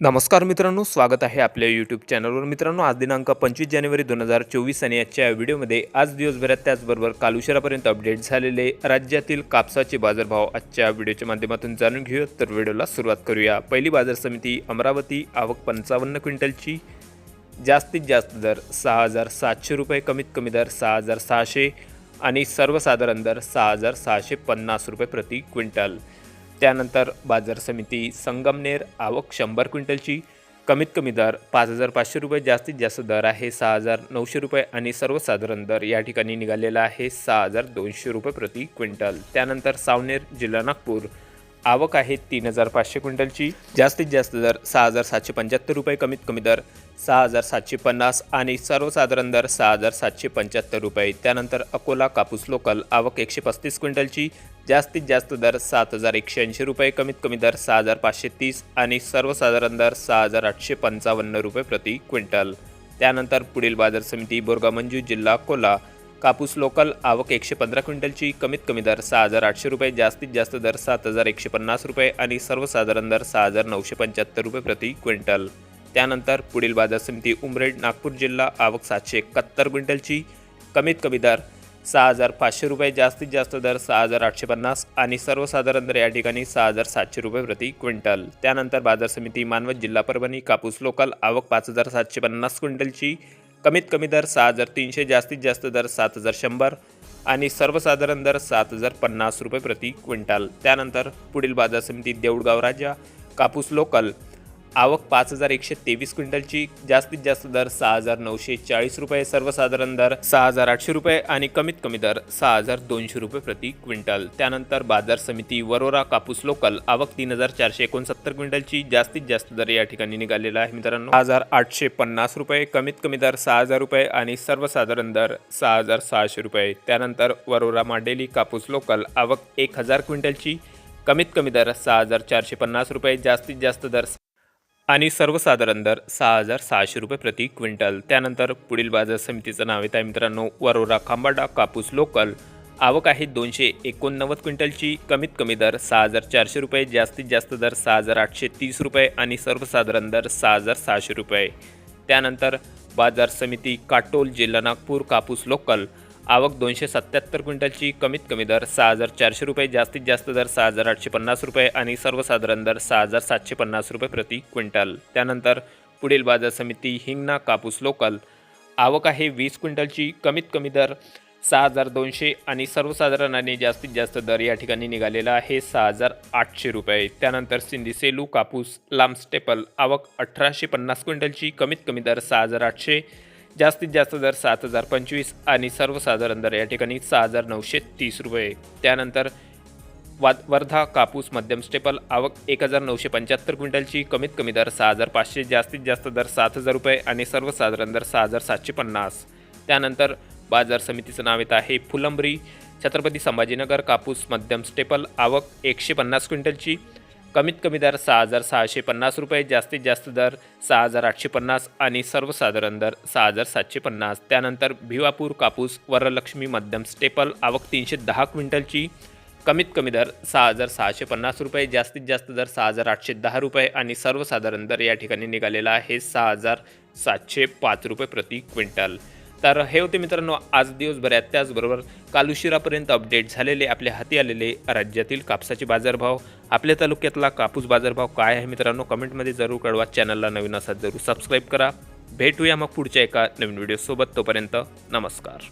नमस्कार मित्रांनो स्वागत आहे आपल्या यूट्यूब चॅनलवर मित्रांनो आज दिनांक पंचवीस जानेवारी दोन हजार चोवीस आणि आजच्या व्हिडिओमध्ये आज दिवसभरात त्याचबरोबर काल उशिरापर्यंत अपडेट झालेले राज्यातील कापसाचे बाजारभाव आजच्या व्हिडिओच्या माध्यमातून जाणून घेऊयात. तर व्हिडिओला सुरुवात करूया. पहिली बाजार समिती अमरावती आवक पंचावन्न क्विंटलची. जास्तीत जास्त दर सहा हजार सातशे रुपये कमीत कमी दर सहा हजार सहाशे आणि सर्वसाधारण दर सहा हजार सहाशे पन्नास रुपये प्रति क्विंटल. त्यानंतर बाजार समिती संगमनेर आवक शंभर क्विंटलची कमीत कमी दर पाच हजार पाचशे रुपये जास्तीत जास्त दर आहे सहा हजार नऊशे रुपये आणि सर्वसाधारण दर या ठिकाणी निघालेला आहे सहा हजार दोनशे रुपये प्रति क्विंटल. त्यानंतर सावनेर जिल्हा नागपूर आवक आहे तीन हजार पाचशे क्विंटलची. जास्तीत जास्त दर सहा हजार सातशे पंच्याहत्तर रुपये कमीत कमी दर सहा हजार सातशे पन्नास आणि सर्वसाधारण दर सहा हजार सातशे पंच्याहत्तर रुपये. त्यानंतर अकोला कापूस लोकल आवक एकशे पस्तीस क्विंटलची. जास्तीत जास्त दर सात हजार एकशे ऐंशी रुपये कमीत कमी दर सहा हजार पाचशे तीस आणि सर्वसाधारण दर सहा हजार आठशे पंचावन्न रुपये प्रति क्विंटल. त्यानंतर पुढील बाजार समिती बोरगा मंजू जिल्हा अकोला. कापूस लोकल आवक एकशे पंधरा क्विंटलची कमीत कमी दर सहा हजार आठशे रुपये जास्तीत जास्त दर सात हजार एकशे पन्नास रुपये आणि सर्वसाधारण दर सहा हजार नऊशे पंच्याहत्तर रुपये प्रति क्विंटल. त्यानंतर पुढील बाजार समिती उमरेड नागपूर जिल्हा आवक सातशे एकाहत्तर क्विंटलची कमीत कमी दर सहा हजार पाचशे रुपये जास्तीत जास्त दर सहा हजार आठशे पन्नास आणि सर्वसाधारण दर या ठिकाणी सहा हजार सातशे रुपये प्रति क्विंटल. त्यानंतर बाजार समिती मानवत जिल्हा परभणी कापूस लोकल आवक पाच हजार सातशे पन्नास क्विंटलची कमीत कमी दर सहा हजार तीनशे जास्तीत जास्त दर सात हजार शंभर आणि सर्वसाधारण दर सात हजार पन्नास रुपये प्रति क्विंटल. त्यानंतर पुढील बाजार समिती देऊळगाव राजा कापूस लोकल आवक पाच हजार एकशे तेवीस क्विंटलची जास्तीत जास्त दर सहा हजार नऊशे चाळीस रुपये सर्वसाधारण दर सहा हजार आठशे रुपये आणि कमीत कमी दर सहा हजार दोनशे रुपये प्रति क्विंटल. त्यानंतर बाजार समिती वरोरा कापूस लोकल आवक तीन हजार चारशे एकोणसत्तर क्विंटलची जास्तीत जास्त दर या ठिकाणी निघालेला आहे मित्रांनो. सहा हजार आठशे पन्नास रुपये कमीत कमी दर सहा हजार रुपये आणि सर्वसाधारण दर सहा हजार सहाशे रुपये. त्यानंतर वरोरा माडेली कापूस लोकल आवक एक हजार क्विंटलची कमीत कमी दर सहा हजार चारशे पन्नास रुपये जास्तीत जास्त दर आणि सर्वसाधारण दर सहा हजार सहाशे रुपये प्रति क्विंटल. त्यानंतर पुढील बाजार समितीचं नाव येत आहे मित्रांनो वरोरा खांबाडा कापूस लोकल. आवक आहे दोनशे एकोणनव्वद क्विंटलची. कमीत कमी दर सहा हजार चारशे रुपये जास्तीत जास्त दर सहा हजार आठशे तीस रुपये आणि सर्वसाधारण दर सहा हजार सहाशे रुपये. त्यानंतर बाजार समिती काटोल जिल्हा नागपूर कापूस लोकल. आवक दोनशे सत्याहत्तर क्विंटलची कमीत कमी दर सहा हजार चारशे रुपये जास्तीत जास्त दर सहा हजार आठशे पन्नास रुपये आणि सर्वसाधारण दर सहा हजार सातशे पन्नास रुपये प्रति क्विंटल. त्यानंतर पुढील बाजार समिती हिंगणा कापूस लोकल. आवक आहे वीस क्विंटलची कमीत कमी दर सहा हजार दोनशे आणि सर्वसाधारण आणि जास्तीत जास्त दर या ठिकाणी निघालेला आहे सहा हजार आठशे रुपये. त्यानंतर सिंधी सेलू कापूस लांब स्टेपल आवक अठराशे पन्नास क्विंटलची कमीत कमी दर सहा हजार आठशे जास्तीत जास्त दर सात हजार पंचवीस आणि सर्वसाधारण दर या ठिकाणी सहा हजार नऊशे तीस रुपये. त्यानंतर वाद वर्धा कापूस मध्यम स्टेपल आवक एक हजार नऊशे पंच्याहत्तर क्विंटलची कमीत कमी दर सहा हजार पाचशे जास्तीत जास्त दर सात हजार रुपये आणि सर्वसाधारण दर सहा हजार सातशे पन्नास. त्यानंतर बाजार समितीचं नाव येत आहे फुलंबरी. छत्रपती संभाजीनगर कापूस मध्यम स्टेपल आवक एकशे पन्नास क्विंटलची कमीत कमी दर सहा हजार सहाशे पन्नास रुपये जास्तीत जास्त दर सहा हजार आठशे पन्नास आणि सर्वसाधारण दर सहा हजार सातशे पन्नास. त्यानंतर भिवापूर कापूस वरलक्ष्मी मध्यम स्टेपल आवक तीनशे दहा क्विंटलची. कमीत कमी दर सहा हजार सहाशे पन्नास रुपये जास्तीत जास्त दर सहा हजार आठशे दहा रुपये आणि सर्वसाधारण दर या ठिकाणी निघालेला आहे सहा हजार सातशे पाच रुपये प्रति क्विंटल. तर हे होते मित्रांनो आज दिवसभरात त्याचबरोबर काल उशिरापर्यंत अपडेट झालेले आपल्या हाती आलेले राज्यातील कापसाचे बाजारभाव. आपल्या तालुक्यातला कापूस बाजारभाव काय आहे मित्रांनो कमेंटमध्ये जरूर कळवा. चॅनलला नवीन असा जरूर सबस्क्राईब करा. भेटूया मग पुढच्या एका नवीन व्हिडिओसोबत तोपर्यंत नमस्कार.